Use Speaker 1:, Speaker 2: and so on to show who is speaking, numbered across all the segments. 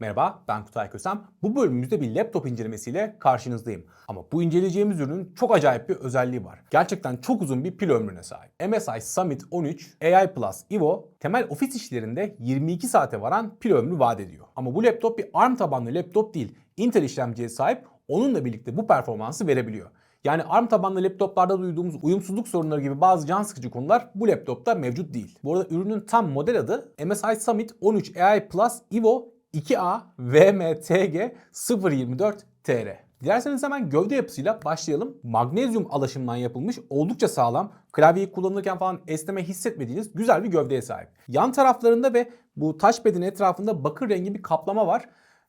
Speaker 1: Merhaba ben Kutay Kösem. Bu bölümümüzde bir laptop incelemesiyle karşınızdayım. Ama bu inceleyeceğimiz ürünün çok acayip bir özelliği var. Gerçekten çok uzun bir pil ömrüne sahip. MSI Summit 13 AI Plus Evo temel ofis işlerinde 22 saate varan pil ömrü vaat ediyor. Ama bu laptop bir ARM tabanlı laptop değil. Intel işlemciye sahip onunla birlikte bu performansı verebiliyor. Yani ARM tabanlı laptoplarda duyduğumuz uyumsuzluk sorunları gibi bazı can sıkıcı konular bu laptopta mevcut değil. Bu arada ürünün tam model adı MSI Summit 13 AI Plus Evo 2A VMTG 024 TR. Dilerseniz hemen gövde yapısıyla başlayalım. Magnezyum alaşımından yapılmış oldukça sağlam, klavyeyi kullanırken falan esneme hissetmediğiniz güzel bir gövdeye sahip. Yan taraflarında ve bu touchpad'in etrafında bakır rengi bir kaplama var.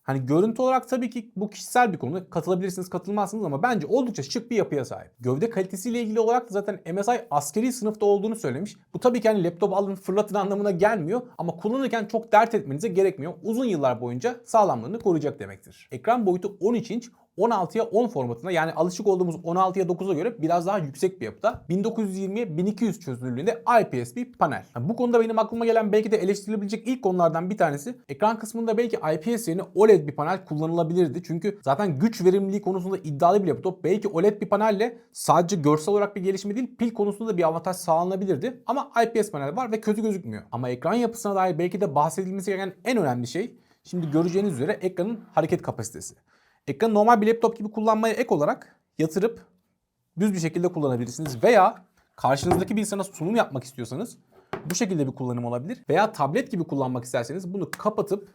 Speaker 1: Hani görüntü olarak tabii ki bu kişisel bir konu. Katılabilirsiniz, katılmazsınız ama bence oldukça şık bir yapıya sahip. Gövde kalitesiyle ilgili olarak da zaten MSI askeri sınıfta olduğunu söylemiş. Bu tabii ki hani laptop alın fırlatın anlamına gelmiyor ama kullanırken çok dert etmenize gerekmiyor. Uzun yıllar boyunca sağlamlığını koruyacak demektir. Ekran boyutu 13 inç 16'ya 10 formatında yani alışık olduğumuz 16'ya 9'a göre biraz daha yüksek bir yapıda. 1920'ye 1200 çözünürlüğünde IPS bir panel. Yani bu konuda benim aklıma gelen belki de eleştirilebilecek ilk konulardan bir tanesi ekran kısmında belki IPS yerine OLED bir panel kullanılabilirdi. Çünkü zaten güç verimliliği konusunda iddialı bir laptop. Belki OLED bir panelle sadece görsel olarak bir gelişme değil pil konusunda da bir avantaj sağlanabilirdi. Ama IPS panel var ve kötü gözükmüyor. Ama ekran yapısına dair belki de bahsedilmesi gereken en önemli şey şimdi göreceğiniz üzere ekranın hareket kapasitesi. Ekranı normal bir laptop gibi kullanmaya ek olarak yatırıp düz bir şekilde kullanabilirsiniz. Veya karşınızdaki bir insana sunum yapmak istiyorsanız bu şekilde bir kullanım olabilir. Veya tablet gibi kullanmak isterseniz bunu kapatıp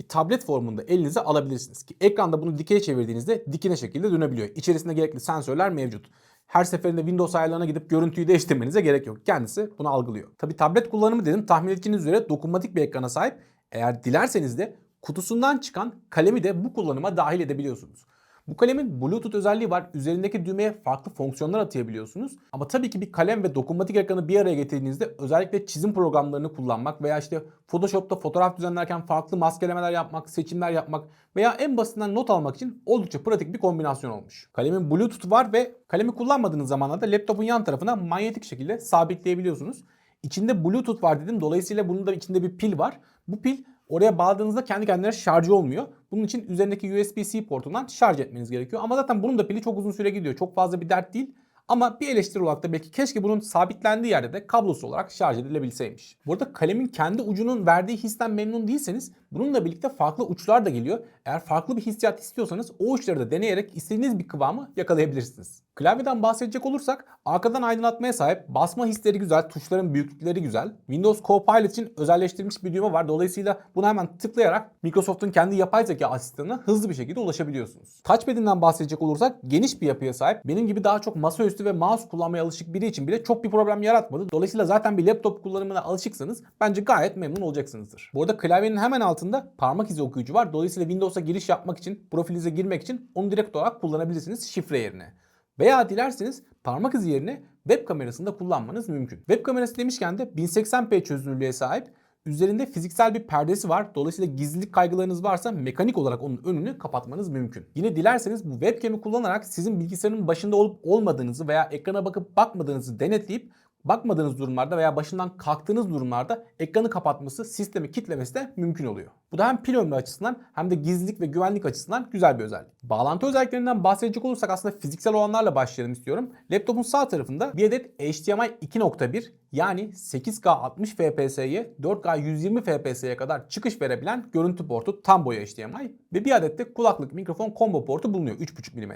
Speaker 1: bir tablet formunda elinize alabilirsiniz. Ki ekranda bunu dikey çevirdiğinizde dikine şekilde dönebiliyor. İçerisinde gerekli sensörler mevcut. Her seferinde Windows ayarlarına gidip görüntüyü değiştirmenize gerek yok. Kendisi bunu algılıyor. Tabi tablet kullanımı dedim tahmin edeceğiniz üzere dokunmatik bir ekrana sahip. Eğer dilerseniz de kutusundan çıkan kalemi de bu kullanıma dahil edebiliyorsunuz. Bu kalemin Bluetooth özelliği var. Üzerindeki düğmeye farklı fonksiyonlar atayabiliyorsunuz. Ama tabii ki bir kalem ve dokunmatik ekranı bir araya getirdiğinizde özellikle çizim programlarını kullanmak veya işte Photoshop'ta fotoğraf düzenlerken farklı maskelemeler yapmak, seçimler yapmak veya en basitinden not almak için oldukça pratik bir kombinasyon olmuş. Kalemin Bluetooth var ve kalemi kullanmadığınız zamanlarda laptopun yan tarafına manyetik şekilde sabitleyebiliyorsunuz. İçinde Bluetooth var dedim. Dolayısıyla bunun da içinde bir pil var. Bu pil Oraya bağladığınızda kendi kendine şarjı olmuyor. Bunun için üzerindeki USB-C portundan şarj etmeniz gerekiyor. Ama zaten bunun da pili çok uzun süre gidiyor. Çok fazla bir dert değil. Ama bir eleştiri olarak da belki keşke bunun sabitlendiği yerde de kablosuz olarak şarj edilebilseymiş. Bu arada kalemin kendi ucunun verdiği histen memnun değilseniz bununla birlikte farklı uçlar da geliyor. Eğer farklı bir hissiyat istiyorsanız o uçları da deneyerek istediğiniz bir kıvamı yakalayabilirsiniz. Klavyeden bahsedecek olursak arkadan aydınlatmaya sahip, basma hisleri güzel, tuşların büyüklükleri güzel. Windows Copilot için özelleştirilmiş bir düğme var. Dolayısıyla buna hemen tıklayarak Microsoft'un kendi yapay zeka asistanına hızlı bir şekilde ulaşabiliyorsunuz. Touchpad'inden bahsedecek olursak geniş bir yapıya sahip. Benim gibi daha çok masaüstü ve mouse kullanmaya alışık biri için bile çok bir problem yaratmadı. Dolayısıyla zaten bir laptop kullanımına alışıksanız bence gayet memnun olacaksınızdır. Bu arada klavyenin hemen altında parmak izi okuyucu var. Dolayısıyla Windows'a giriş yapmak için, profilinize girmek için onu direkt olarak kullanabilirsiniz şifre yerine. Veya dilerseniz parmak izi yerine web kamerasında kullanmanız mümkün. Web kamerası demişken de 1080p çözünürlüğe sahip. Üzerinde fiziksel bir perdesi var. Dolayısıyla gizlilik kaygılarınız varsa mekanik olarak onun önünü kapatmanız mümkün. Yine dilerseniz bu webcam'i kullanarak sizin bilgisayarın başında olup olmadığınızı veya ekrana bakıp bakmadığınızı denetleyip bakmadığınız durumlarda veya başından kalktığınız durumlarda ekranı kapatması, sistemi kitlemesi de mümkün oluyor. Bu da hem pil ömrü açısından hem de gizlilik ve güvenlik açısından güzel bir özellik. Bağlantı özelliklerinden bahsedecek olursak aslında fiziksel olanlarla başlayalım istiyorum. Laptopun sağ tarafında bir adet HDMI 2.1 yani 8K 60 FPS'ye 4K 120 FPS'ye kadar çıkış verebilen görüntü portu tam boy HDMI ve bir adet de kulaklık mikrofon combo portu bulunuyor 3.5 mm.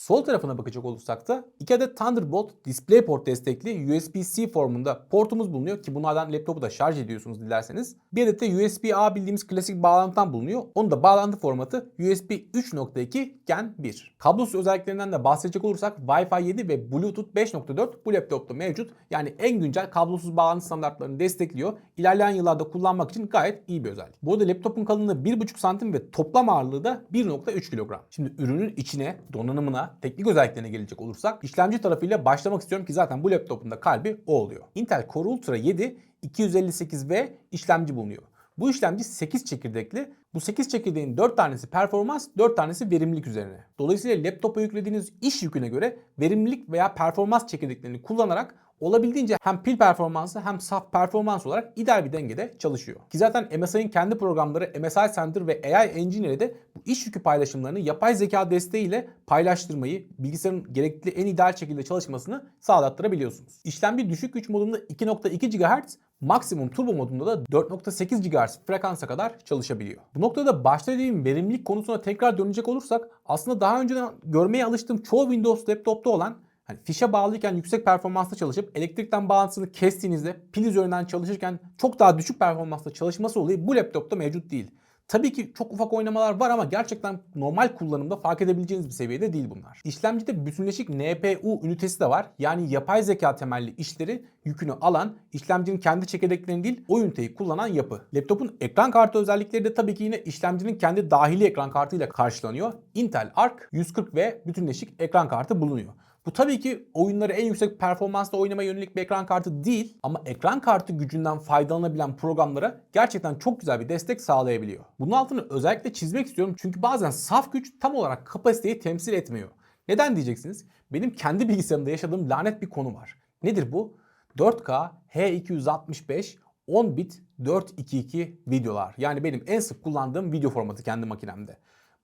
Speaker 1: Sol tarafına bakacak olursak da 2 adet Thunderbolt DisplayPort destekli USB-C formunda portumuz bulunuyor ki bunlardan laptopu da şarj ediyorsunuz dilerseniz. Bir adet de USB-A bildiğimiz klasik bağlantıdan bulunuyor. Onun da bağlantı formatı USB 3.2 Gen 1. Kablosuz özelliklerinden de bahsedecek olursak Wi-Fi 7 ve Bluetooth 5.4 bu laptopta mevcut. Yani en güncel kablosuz bağlantı standartlarını destekliyor. İlerleyen yıllarda kullanmak için gayet iyi bir özellik. Bu arada laptopun kalınlığı 1.5 santim ve toplam ağırlığı da 1.3 kilogram. Şimdi ürünün içine, donanımına, teknik özelliklerine gelecek olursak işlemci tarafıyla başlamak istiyorum ki zaten bu laptopun da kalbi o oluyor. Intel Core Ultra 7 258V işlemci bulunuyor. Bu işlemci 8 çekirdekli. Bu 8 çekirdeğin 4 tanesi performans, 4 tanesi verimlilik üzerine. Dolayısıyla laptopa yüklediğiniz iş yüküne göre verimlilik veya performans çekirdeklerini kullanarak olabildiğince hem pil performansı hem saf performans olarak ideal bir dengede çalışıyor. Ki zaten MSI'nin kendi programları MSI Center ve AI Engine ile de bu iş yükü paylaşımlarını yapay zeka desteğiyle paylaştırmayı, bilgisayarın gerekli en ideal şekilde çalışmasını sağlattırabiliyorsunuz. İşlemci düşük güç modunda 2.2 GHz, maksimum turbo modunda da 4.8 GHz frekansa kadar çalışabiliyor. Bu noktada başta dediğim verimlilik konusuna tekrar dönecek olursak aslında daha önceden görmeye alıştığım çoğu Windows laptopta olan hani fişe bağlıyken yüksek performansla çalışıp elektrikten bağlantısını kestiğinizde pil üzerinden çalışırken çok daha düşük performansla çalışması olayı bu laptopta mevcut değil. Tabii ki çok ufak oynamalar var ama gerçekten normal kullanımda fark edebileceğiniz bir seviyede değil bunlar. İşlemcide bütünleşik NPU ünitesi de var. Yani yapay zeka temelli işleri yükünü alan, işlemcinin kendi çekirdeklerini değil o üniteyi kullanan yapı. Laptopun ekran kartı özellikleri de tabii ki yine işlemcinin kendi dahili ekran kartıyla karşılanıyor. Intel Arc 140 ve bütünleşik ekran kartı bulunuyor. Bu tabii ki oyunları en yüksek performansla oynamaya yönelik bir ekran kartı değil ama ekran kartı gücünden faydalanabilen programlara gerçekten çok güzel bir destek sağlayabiliyor. Bunun altını özellikle çizmek istiyorum çünkü bazen saf güç tam olarak kapasiteyi temsil etmiyor. Neden diyeceksiniz? Benim kendi bilgisayarımda yaşadığım lanet bir konu var. Nedir bu? 4K H265 10 bit 422 videolar. Yani benim en sık kullandığım video formatı kendi makinemde.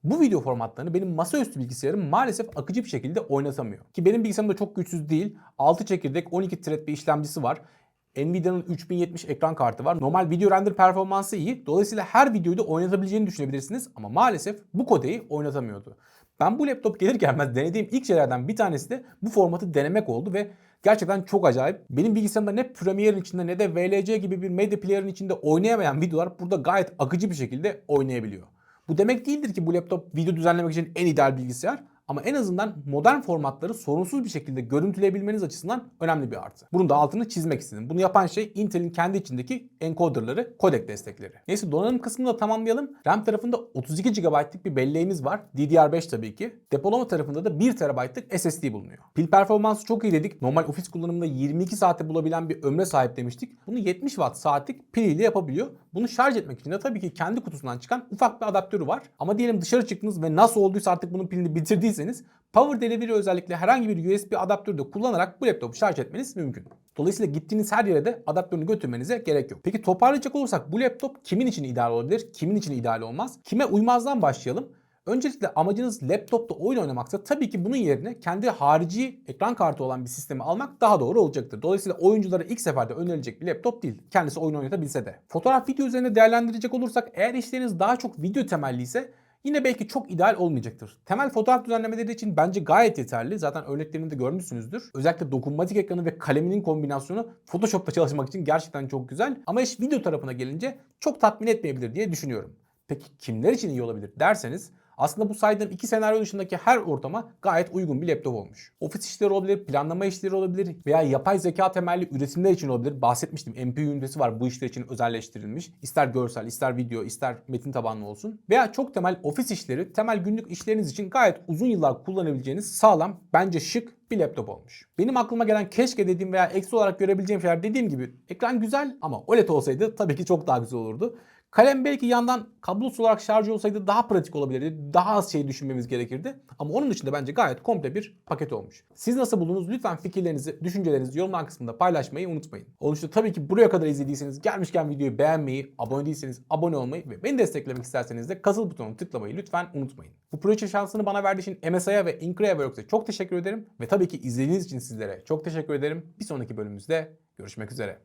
Speaker 1: Bu video formatlarını benim masaüstü bilgisayarım maalesef akıcı bir şekilde oynatamıyor. Ki benim bilgisayarım da çok güçsüz değil. 6 çekirdek 12 thread bir işlemcisi var. Nvidia'nın 3070 ekran kartı var. Normal video render performansı iyi. Dolayısıyla her videoyu da oynatabileceğini düşünebilirsiniz. Ama maalesef bu kodeyi oynatamıyordu. Ben bu laptop gelir gelmez denediğim ilk şeylerden bir tanesi de bu formatı denemek oldu ve gerçekten çok acayip. Benim bilgisayarımda ne Premiere'in içinde ne de VLC gibi bir medya player'ın içinde oynayamayan videolar burada gayet akıcı bir şekilde oynayabiliyor. Bu demek değildir ki bu laptop video düzenlemek için en ideal bilgisayar. Ama en azından modern formatları sorunsuz bir şekilde görüntüleyebilmeniz açısından önemli bir artı. Bunun da altını çizmek istedim. Bunu yapan şey Intel'in kendi içindeki encoderları, kodek destekleri. Neyse donanım kısmını da tamamlayalım. RAM tarafında 32 GB'lık bir belleğimiz var. DDR5 tabii ki. Depolama tarafında da 1 TB'lık SSD bulunuyor. Pil performansı çok iyi dedik. Normal ofis kullanımında 22 saate bulabilen bir ömre sahip demiştik. Bunu 70 Watt saatlik pil ile yapabiliyor. Bunu şarj etmek için de tabii ki kendi kutusundan çıkan ufak bir adaptörü var. Ama diyelim dışarı çıktınız ve nasıl olduysa artık bunun pilini bitirdiyseniz Power Delivery özellikle herhangi bir USB adaptörü de kullanarak bu laptopu şarj etmeniz mümkün. Dolayısıyla gittiğiniz her yere de adaptörünü götürmenize gerek yok. Peki toparlayacak olursak bu laptop kimin için ideal olabilir, kimin için ideal olmaz? Kime uymazdan başlayalım. Öncelikle amacınız laptopta oyun oynamaksa tabii ki bunun yerine kendi harici ekran kartı olan bir sistemi almak daha doğru olacaktır. Dolayısıyla oyunculara ilk seferde önerilecek bir laptop değil. Kendisi oyun oynatabilse de. Fotoğraf video üzerinde değerlendirecek olursak eğer işleriniz daha çok video temelli ise yine belki çok ideal olmayacaktır. Temel fotoğraf düzenlemeleri için bence gayet yeterli. Zaten örneklerini de görmüşsünüzdür. Özellikle dokunmatik ekranı ve kaleminin kombinasyonu Photoshop'ta çalışmak için gerçekten çok güzel. Ama iş video tarafına gelince çok tatmin etmeyebilir diye düşünüyorum. Peki kimler için iyi olabilir derseniz aslında bu saydığım iki senaryo dışındaki her ortama gayet uygun bir laptop olmuş. Ofis işleri olabilir, planlama işleri olabilir veya yapay zeka temelli üretimler için olabilir. Bahsetmiştim MPU ünitesi var bu işler için özelleştirilmiş. İster görsel, ister video, ister metin tabanlı olsun. Veya çok temel ofis işleri, temel günlük işleriniz için gayet uzun yıllar kullanabileceğiniz sağlam, bence şık bir laptop olmuş. Benim aklıma gelen keşke dediğim veya eksi olarak görebileceğim şeyler dediğim gibi ekran güzel ama OLED olsaydı tabii ki çok daha güzel olurdu. Kalem belki yandan kablosuz olarak şarj olsaydı daha pratik olabilirdi. Daha az şey düşünmemiz gerekirdi. Ama onun dışında bence gayet komple bir paket olmuş. Siz nasıl buldunuz? Lütfen fikirlerinizi, düşüncelerinizi yorumlar kısmında paylaşmayı unutmayın. Dışında tabii ki buraya kadar izlediyseniz gelmişken videoyu beğenmeyi, abone değilseniz abone olmayı ve beni desteklemek isterseniz de katıl butonuna tıklamayı lütfen unutmayın. Bu proje şansını bana verdiği için MSI'ya ve Increaworks'e çok teşekkür ederim. Ve tabii ki izlediğiniz için sizlere çok teşekkür ederim. Bir sonraki bölümümüzde görüşmek üzere.